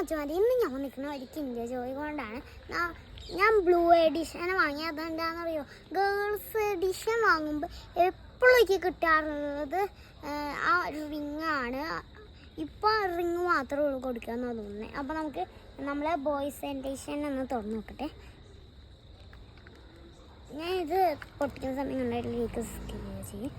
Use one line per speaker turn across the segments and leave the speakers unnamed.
മച്ചുമാരി ഇന്ന് ഞാൻ നിൽക്കുന്ന വഴിക്ക് ഇന്ത്യ ജോയ് കൊണ്ടാണ്. ഞാൻ ബ്ലൂ എഡിഷൻ വാങ്ങിയത് എന്താണെന്നറിയോ ഗേൾസ് എഡിഷൻ വാങ്ങുമ്പോൾ എപ്പോഴും എനിക്ക് കിട്ടാറുള്ളത് ആ, ഒരു റിങ്ങാണ് ഇപ്പോൾ റിങ് മാത്രമേ ഉള്ളൂ കൊടുക്കാമെന്നാണ് തോന്നുന്നത് അപ്പോൾ നമുക്ക് നമ്മളെ ബോയ്സ് എഡിഷൻ ഒന്ന് തുറന്നു നോക്കട്ടെ. ഞാൻ ഇത് പൊട്ടിക്കുന്ന സമയം ഉണ്ടായിട്ടുള്ള ലീക്ക് ചെയ്യും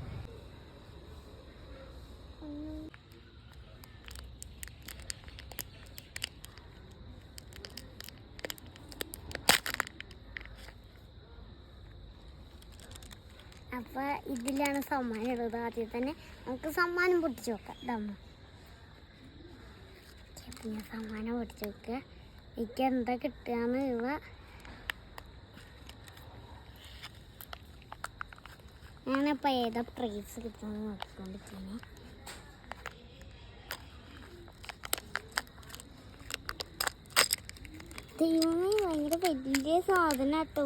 അപ്പൊ ഇതിലാണ് സമ്മാനം ഉള്ളത് ആദ്യം തന്നെ നമുക്ക് സമ്മാനം പൊട്ടിച്ചു നോക്കാം ഇതമ്മ പിന്നെ സമ്മാനം പൊട്ടിച്ചു നോക്കുക എനിക്ക് എന്താ കിട്ടുകയെന്ന് ഇവ ഞാനിപ്പോൾ ഏതാ പ്രൈസ് കിട്ടുന്നത് നോക്കിക്കൊണ്ടിരിക്കുന്നത് ദൈവമേ ഭയങ്കര വലിയ സാധനം കേട്ടോ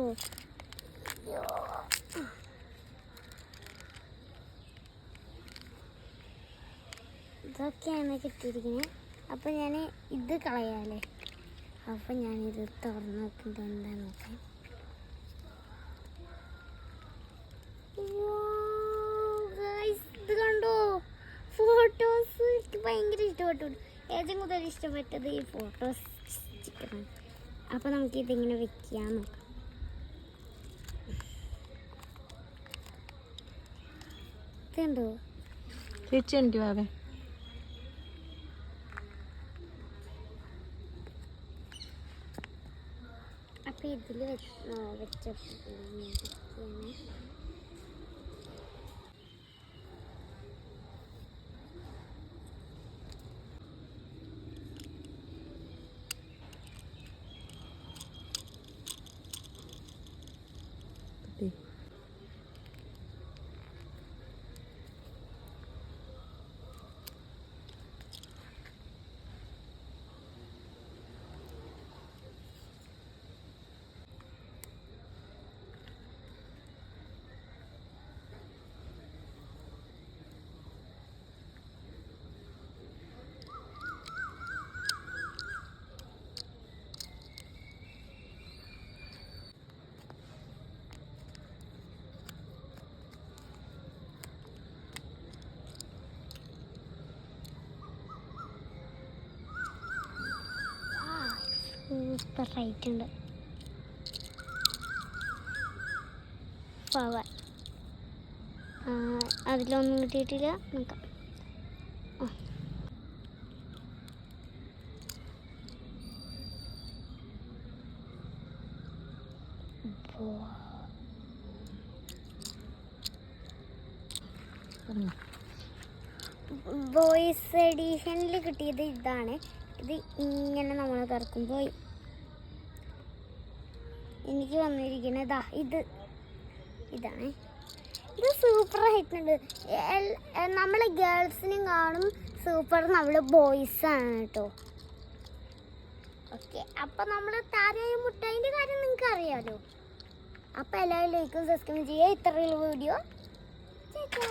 ഇതൊക്കെയാണ് കിട്ടിയിരിക്കുന്നത് അപ്പോൾ ഞാൻ ഇത് കളയാമല്ലേ അപ്പം ഞാനിത് തുറന്ന് നോക്കുന്നത് എന്താണെന്ന് വെച്ചാൽ ഇത് കണ്ടോ? ഫോട്ടോസ് എനിക്ക് ഭയങ്കര ഇഷ്ടപ്പെട്ടു. ഏറ്റവും കൂടുതൽ ഇഷ്ടപ്പെട്ടത് ഈ ഫോട്ടോസ് ചിക്കനാണ് അപ്പോൾ നമുക്ക് ഇതിങ്ങനെ വെക്കാൻ നോക്കാം. ഇതുണ്ടോ
ചേച്ചി
അപ്പം ഇതിൽ വെച്ച സൂപ്പർ റൈറ്റ് ഉണ്ട്. പവർ. അതിലൊന്നും കിട്ടിയിട്ടില്ല. നോക്കാം. വോയിസ് എഡീഷനിൽ കിട്ടിയത് ഇതാണ്. ഇത് ഇങ്ങനെ നമ്മൾ തുറക്കുമ്പോൾ എനിക്ക് വന്നിരിക്കുന്നത് ഇതാ ഇത്. ഇതാണ്. ഇത് സൂപ്പർ ആയിട്ടുണ്ട് നമ്മൾ ഗേൾസിനും കാണും സൂപ്പർ നമ്മൾ ബോയ്സ് ആണ് കേട്ടോ. ഓക്കെ അപ്പം നമ്മൾ താരായ മുട്ടായിന്റെ കാര്യം നിങ്ങൾക്ക് അറിയാലോ. അപ്പം എല്ലാവരും ലൈക്കും സബ്സ്ക്രൈബ് ചെയ്യുക ഇത്രയുള്ള വീഡിയോ ചേച്ചോ.